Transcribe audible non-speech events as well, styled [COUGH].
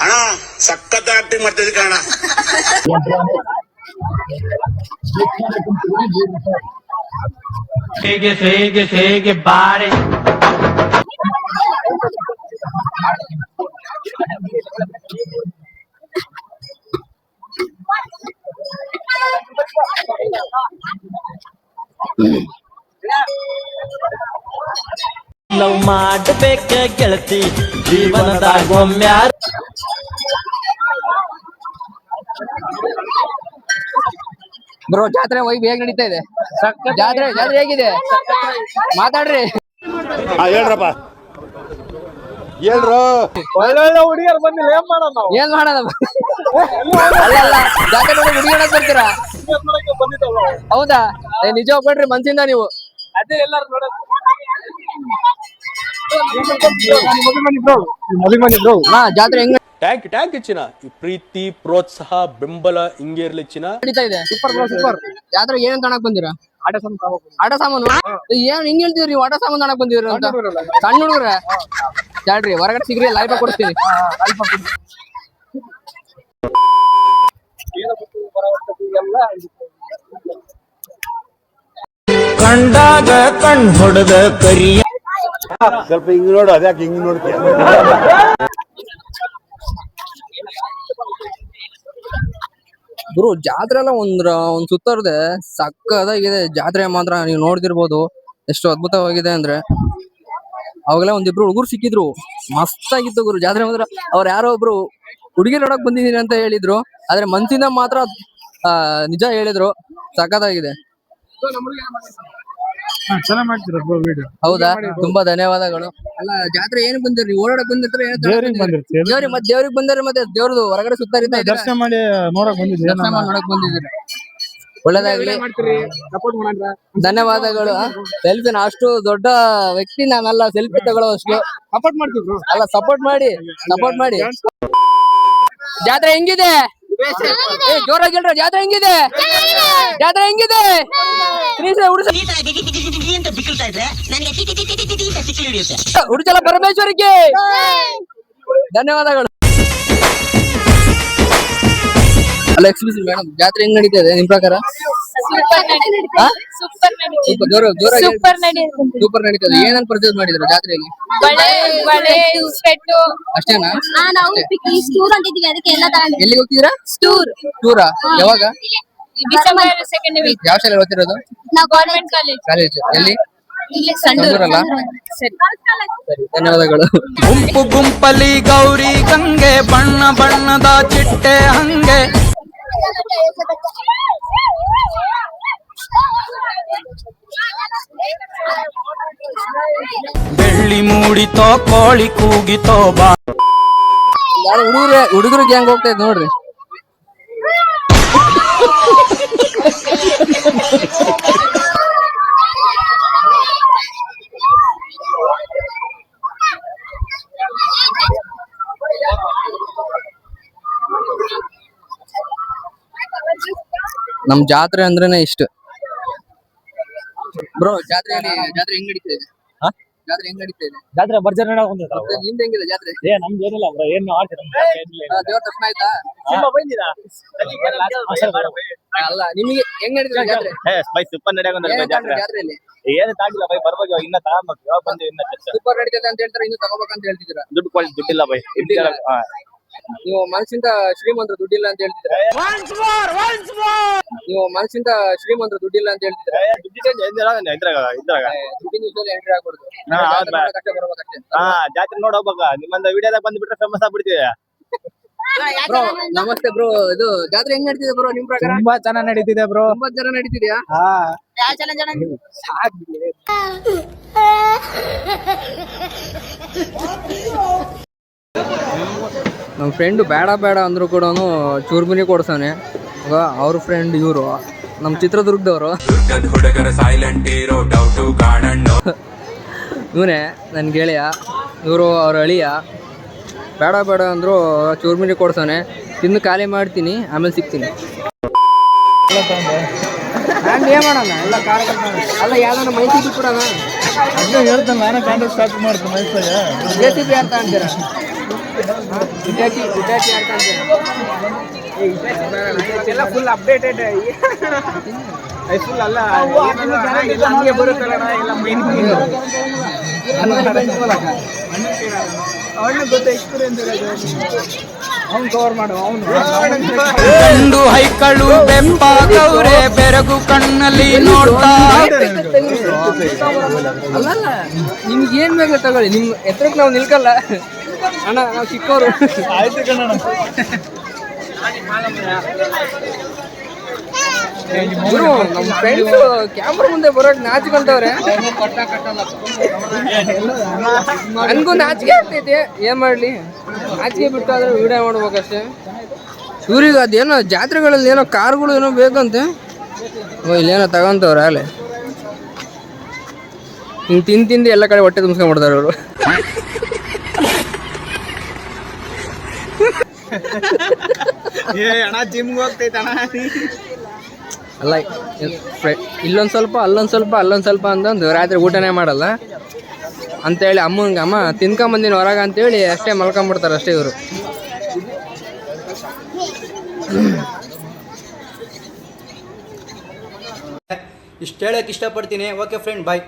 ಅಣ್ಣ ಸಖತ್ ಆಕ್ಟಿಂಗ್ ಮಾಡ್ತಿದ್ದೆ ಕಣ ಹೇಗೆ ಹೇಗೆ ಹೇಗೆ ಬಾರೆ ಲವ್ ಮಾಡಬೇಕ ಗೆಳತಿ. ಜೀವನದಾಗೊಮ್ಮ್ಯಾರ ಒಮ್ಮೆ ಬ್ರೋ ಜಾತ್ರೆ ವೈಬ್ ಹೇಗ್ ನಡೀತಾ ಇದೆ? ಜಾತ್ರೆ ಜಾತ್ರೆ ಹೇಗಿದೆ? ಮಾತಾಡ್ರಿ. ಹೇಳ್ರಪ್ಪ. ಹೇಳ್ರು. ಏನ್ ಮಾಡೋಣ? ಅಲ್ಲ ಅಲ್ಲ ಜಾತ್ರೆ ನೋಡಿ ಹುಡುಗಿ ಬರ್ತೀರಾ? ಹೌದಾ? ಏ, ನಿಜ ಹೋಗ್ಬೇಡ್ರಿ ಮನ್ಸಿಂದ ನೀವು. ಜಾತ್ರೆ ಹೆಂಗ್ ಟ್ಯಾಂಕ್ ಟ್ಯಾಂಕ್ ಇಚ್ಚಿನ ಈ ಪ್ರೀತಿ ಪ್ರೋತ್ಸಾಹ ಬೆಂಬಲ ಹಿಂಗೆ ಇರ್ಲಿ ಚಿನ್ನ ನಡೀತಾ ಇದೆ ಸೂಪರ್ ಸೂಪರ್ ಜಾತ್ರೆ ಏನ್ ತಣಕ್ ಬಂದಿರಾ ಆಟ ಸಾಮಾನು ಏನ್ ಹಿಂಗ್ ಹೇಳ್ತೀರಿ ನೀವು ಆಟ ಸಾಮಾನು ತಣಕ್ ಬಂದಿರ ಅಂತ ಸಣ್ಣ ಹುಡುಗ್ರ ಜಾಡ್ರಿ ಹೊರಗಡೆ ಸಿಗ್ರಿ ಲೈಫ್ ಕೊಡಿಸ್ತೀನಿ ಕಂಡಾಗ ಕಣ್ ಹೊಡೆದ ಕರಿಯ ಸ್ವಲ್ಪ ಹಿಂಗ್ ನೋಡು ಅದ್ಯಾಕೆ ಹಿಂಗ್ ನೋಡ್ತೀಯ? ಗುರು ಜಾತ್ರೆ ಎಲ್ಲ ಒಂದ್ರ ಒಂದ್ ಸುತ್ತರ್ದೆ ಸಕ್ಕದಾಗಿದೆ. ಜಾತ್ರೆ ಮಾತ್ರ ನೀವು ನೋಡ್ತಿರ್ಬೋದು ಎಷ್ಟು ಅದ್ಭುತವಾಗಿದೆ ಅಂದ್ರೆ ಅವಾಗೆಲ್ಲ ಒಂದಿಬ್ರು ಹುಡುಗರು ಸಿಕ್ಕಿದ್ರು. ಮಸ್ತ್ ಆಗಿತ್ತು ಗುರು ಜಾತ್ರೆ ಮಾತ್ರ. ಅವ್ರ ಯಾರೋ ಒಬ್ರು ಹುಡುಗಿ ನೋಡಕ್ ಬಂದಿದೀನಿ ಅಂತ ಹೇಳಿದ್ರು. ಆದ್ರೆ ಮನ್ಸಿಂದ ಮಾತ್ರ ಆ, ನಿಜ ಹೇಳಿದ್ರು. ಸಖತ್ತಾಗಿದೆ ಚೆನ್ನಾಗ್ ಮಾಡ್ತೀರ ಬ್ರೋ ವಿಡಿಯೋ ಹೌದಾ? ತುಂಬಾ ಧನ್ಯವಾದಗಳು. ಅಲ್ಲ ಜಾತ್ರೆ ಏನ್ ಬಂದಿರಿ? ಓಡಾಡಕ್ ಬಂದಿರ್ತಾರೆ? ದೇವ್ರಿಗೆ ಬಂದಿರ್ತೀವಿ. ದೇವ್ರಿಗೆ ಮತ್ತೆ ದೇವ್ರಿಗೆ ಬಂದರೆ ಮತ್ತೆ ದೇವ್ರದು ಹೊರಗಡೆ ಸುತ್ತಾರಿಂದ ದರ್ಶನ ಮಾಡಿ ನೋಡಕ್ ದರ್ಶನ ಮಾಡಿ ನೋಡಕ್ ಬಂದಿದ್ದೀರಿ. ಒಳ್ಳೇದಾಗ್ಲಿ. ಧನ್ಯವಾದಗಳು. ಸೆಲ್ಫಿ ಅಷ್ಟು ದೊಡ್ಡ ವ್ಯಕ್ತಿ ನಾನಲ್ಲ ಸೆಲ್ಫಿ ತಗೊಳ್ಳೋ ಅಷ್ಟು ಸಪೋರ್ಟ್ ಮಾಡ್ತೀವಿ ಬ್ರೋ ಅಲ್ಲ ಸಪೋರ್ಟ್ ಮಾಡಿ ಸಪೋರ್ಟ್ ಮಾಡಿ. ಜಾತ್ರೆ ಹೆಂಗಿದೆ? ಏ, ಜೋರಾಗಿ ಹೇಳ್ರ ಜಾತ್ರೆ ಹೆಂಗಿದೆ ಜಾತ್ರೆ ಹೆಂಗಿದೆ ಶ್ರೀ ಉಡುಸ ಉಡುಚಲ ಪರಮೇಶ್ವರಿಗೆ ಧನ್ಯವಾದಗಳು ಅಲ್ಲ ಎಕ್ಸ್ಕ್ಯೂಸ್ ಮೇಡಮ್ ಜಾತ್ರೆ ಹೆಂಗ್ ನಡೀತಾ ಇದೆ ನಿಮ್ ಪ್ರಕಾರ ಸೂಪರ್? ಸೂಪರ್ ಸೂಪರ್ ನಡೀತಿದೆ ಏನನ್ನ ಪರ್ಚೇಸ್ ಮಾಡಿದ್ರು ಜಾತ್ರೆಯಲ್ಲಿ? ಬಳೆ ಬಳೆ ಸ್ವೆಟ್ಟು ಅಷ್ಟೇನಾ? ಸ್ಟೂರ್ ಅಂತಿದೀವಿ ಅದಕ್ಕೆ ಎಲ್ಲ ತರ ಎಲ್ಲಿಗೆ ಹೋಗ್ತಿದ್ದೀರಾ? ಸ್ಟೂರ್ ಟೂರಾ ಯಾವಾಗ? ಡಿಸೆಂಬರ್ ಸೆಕೆಂಡ್ ವೀಕ್ ಯಾವ ಶಾಲೆ ಓದ್ತಿರೋದು? ನಾವು ಗವರ್ಮೆಂಟ್ ಕಾಲೇಜ್ ಕಾಲೇಜ್ ಎಲ್ಲಿ? ಇಲ್ಲಿ ಸಂಡೂರಲ್ಲ? ಸರಿ. ಸರಿ ಧನ್ಯವಾದಗಳು. ಗುಂಪು ಗುಂಪಲಿ ಗೌರಿ ಗಂಗೆ ಬಣ್ಣ ಬಣ್ಣದ ಚಿಟ್ಟೆ ಹಂಗೆ. ಬೆಳ್ಳಿ ಮೂಡಿತೋ ಕೋಳಿ ಕೂಗಿತೋ ಬಾ. ಹುಡುಗರು ಹುಡುಗರು ಗ್ಯಾಂಗ್ ಹೋಗ್ತಾ ಇದ್ ನೋಡ್ರಿ. ನಮ್ ಜಾತ್ರೆ ಅಂದ್ರೇನೆ ಇಷ್ಟ. ಬ್ರೋ, ಜಾತ್ರೆಯಲ್ಲಿ ಜಾತ್ರೆ ಹೆಂಗ್ ನಡೀತಾ ಜಾತ್ರೆ ಹೆಂಗ್ ನಡೀತಾ ಇದೆ? ಜಾತ್ರೆ ನಿಮ್ದು ಹೆಂಗಿದೆ ಜಾತ್ರೆ? ಏ ನಮ್ದು ಏನಿಲ್ಲ ಬ್ರೋ ಏನು ಮಾಡ್ತೀರ ಆ, ದೇವ್ರ ದರ್ಶನ ಆಯ್ತಾ? ಅಲ್ಲ ನಿಮಗೆ ಹೆಂಗ್ ನಡೀತದೆ ಜಾತ್ರೆ? ಬೈ ಸೂಪರ್ ಜಾತ್ರೆ. ಜಾತ್ರೆಯಲ್ಲಿ ಏನು ತಾಗಿಲ್ಲ ಬೈ ಬರ್ಬೇಕು ಇವಾಗ ಇನ್ನ ತಗೊಂಬೇಕು ಯಾವಾಗ ಬಂದಿವಿ ಇನ್ನ ಸೂಪರ್ ನಡೀತದೆ ಅಂತ ಹೇಳ್ತಾರೆ ಇನ್ನು ತಗೋಬೇಕಂತ ಹೇಳ್ತಿದ್ದೀರಾ? ದುಡ್ಡು ಕ್ವಾಲಿಟಿ ದುಡ್ಡಿಲ್ಲ ಬೈ. ದುಡ್ಡಿಲ್ಲ. ನೀವು ಮನಸ್ಸಿಂದ ಶ್ರೀಮಂತರು ದುಡ್ಡಿಲ್ಲ ಅಂತ ಹೇಳ್ತಿದ್ರೆ ನೀವು ಮನಸ್ಸಿಂದ ಶ್ರೀಮಂತರು ದುಡ್ಡಿಲ್ಲ ಅಂತ ಹೇಳ್ತಿದ್ರೆ ಇದ್ರಾಗ ಇದ್ರಾಗ ದುಡ್ಡಿನ ವಿಷಯದಲ್ಲಿ ಎಂಟ್ರಿ ಆಗ್ಬಾರ್ದು. ಹಾ, ಹೌದ್ ಕಷ್ಟ ಬರ್ಬೇಕಷ್ಟೇ ಹಾ ಜಾತ್ರೆ ನೋಡ್ ಹೋಗ್ಬೇಕ. ನಿಮ್ಮಂದ ವಿಡಿಯೋದಾಗ ಬಂದ್ಬಿಟ್ರೆ ಫೇಮಸ್ ಆಗ್ಬಿಡ್ತೀವಿ. ಬ್ರೋ ನಮಸ್ತೆ ಬ್ರೋ. ಇದು ಜಾತ್ರೆ ಹೆಂಗ್ ನಡೀತಿದೆ ಬ್ರೋ ನಿಮ್ ಪ್ರಕಾರ? ತುಂಬಾ ಚೆನ್ನಾಗಿ ನಡೀತಿದೆ ಬ್ರೋ. ತುಂಬಾ ಜನ ನಡೀತಿದ್ಯಾ ಹಾ. ನಮ್ಮ ಫ್ರೆಂಡು ಬೇಡ ಬೇಡ ಅಂದರೂ ಕೂಡ ಚೂರ್ಮಿನಿ ಕೊಡ್ಸವನೆ. ಅವ್ರ ಫ್ರೆಂಡ್ ಇವರು ನಮ್ಮ ಚಿತ್ರದುರ್ಗದವರು. ಹುಡುಗರ ಸೈಲೆಂಟ್ ಇರೋ ಡೌಟು ಕಾಣಣ್ಣು [LAUGHS] ಇವನೇ ನನ್ನ ಗೆಳೆಯ ಇವರು ಅವ್ರ ಅಳಿಯ. ಬೇಡ ಬೇಡ ಅಂದರೂ ಚೂರ್ಮಿನಿ ಕೊಡ್ಸವನೆ. ತಿಂದು ಖಾಲಿ ಮಾಡ್ತೀನಿ ಆಮೇಲೆ ಸಿಗ್ತೀನಿ. ಏನು ಮಾಡೋಣ? ಎಲ್ಲ ಅಲ್ಲ ಯಾವ್ದಾನ ಮೈಸೂರು ಬಿಟ್ಬಿಡೋಣ? ಜೆ ಸಿ ಬಿ ಅಂತ ಅಂತೀರಾ? ಇಟಾಚಿ ಇಟಾಚಿ ಅಂತ ಅಂತೀರಾ ಎಲ್ಲ ಫುಲ್ ಅಪ್ಡೇಟೆಡ್ ಫುಲ್ ಅಲ್ಲ. ಏನಲ್ಲ ಅಣ್ಣ, ಎಲ್ಲ ಹಂಗೆ ಬರುತ್ತಲ್ಲ ಅಣ್ಣ, ಎಲ್ಲ ಮೈನ್ ಅವನು ಗೊತ್ತ ಎಕ್ಸ್ಪೀರಿಯನ್ಸ್ ಅವ್ನು ಕವರ್ ಮಾಡು ಅವನು. ಹೈಕಳು ಬೆರಗು ಕಣ್ಣಲ್ಲಿ ನೋಡ್ತಾ ಅಲ್ಲಲ್ಲ ನಿಮ್ಗೆ ಏನ್ ಬೇಕು ತಗೊಳ್ಳಿ. ನಿಮ್ ಎತ್ತರಕ್ಕೆ ನಾವು ನಿಲ್ಕಲ್ಲ. ಅಣ್ಣ ನಾವು ಚಿಕ್ಕವರು ಆಯ್ತು ಗುರು ನಮ್ಮ ಫ್ರೆಂಡ್ಸ್ ಕ್ಯಾಮ್ರಾ ಮುಂದೆ ಬರೋಕ್ ನಾಚ್ಕೊಂತವ್ರೆ ನನ್ಗೂ ನಾಚಿಕೆ ಆಗ್ತೈತಿ. ಏನ್ ಮಾಡ್ಲಿ? ನಾಚಿಕೆ ಬಿಟ್ಟಾದ್ರೆ ವಿಡಿಯೋ ಮಾಡ್ಬೇಕಷ್ಟೇ. ಇವ್ರಿಗೆ ಅದೇನೋ ಜಾತ್ರೆಗಳಲ್ಲಿ ಏನೋ ಕಾರ್ಗಳು ಏನೋ ಬೇಕಂತೆ. ಓ ಇಲ್ಲೇನೋ ತಗೊಂತವ್ರೆ ಅಲ್ಲಿ ಹಿಂಗೆ ತಿಂದು ತಿಂದು ಎಲ್ಲ ಕಡೆ ಹೊಟ್ಟೆ ತುಂಬಿಸ್ಕೊಂಡ್ಬಿಡ್ತಾರೆ ಅವರು. ಏ ಅಣ್ಣ ಜಿಮ್ಗೆ ಹೋಗ್ತೈತೆ ಅಣ್ಣ. ಅಲ್ಲ ಫ್ರೆ- ಇಲ್ಲೊಂದು ಸ್ವಲ್ಪ ಅಲ್ಲೊಂದು ಸ್ವಲ್ಪ ಅಲ್ಲೊಂದು ಸ್ವಲ್ಪ ಅಂತಂದು ರಾತ್ರಿ ಊಟನೇ ಮಾಡಲ್ಲ. ಅಂತೇಳಿ ಅಮ್ಮಂಗೆ ಅಮ್ಮ ತಿನ್ಕೊಂಬಂದಿನ ಹೊರಗೆ ಅಂತೇಳಿ ಅಷ್ಟೇ ಮಲ್ಕೊಂಬಿಡ್ತಾರೆ ಅಷ್ಟೇ ಇವರು. ಇಷ್ಟು ಹೇಳಕ್ ಇಷ್ಟಪಡ್ತೀನಿ. Okay friend bye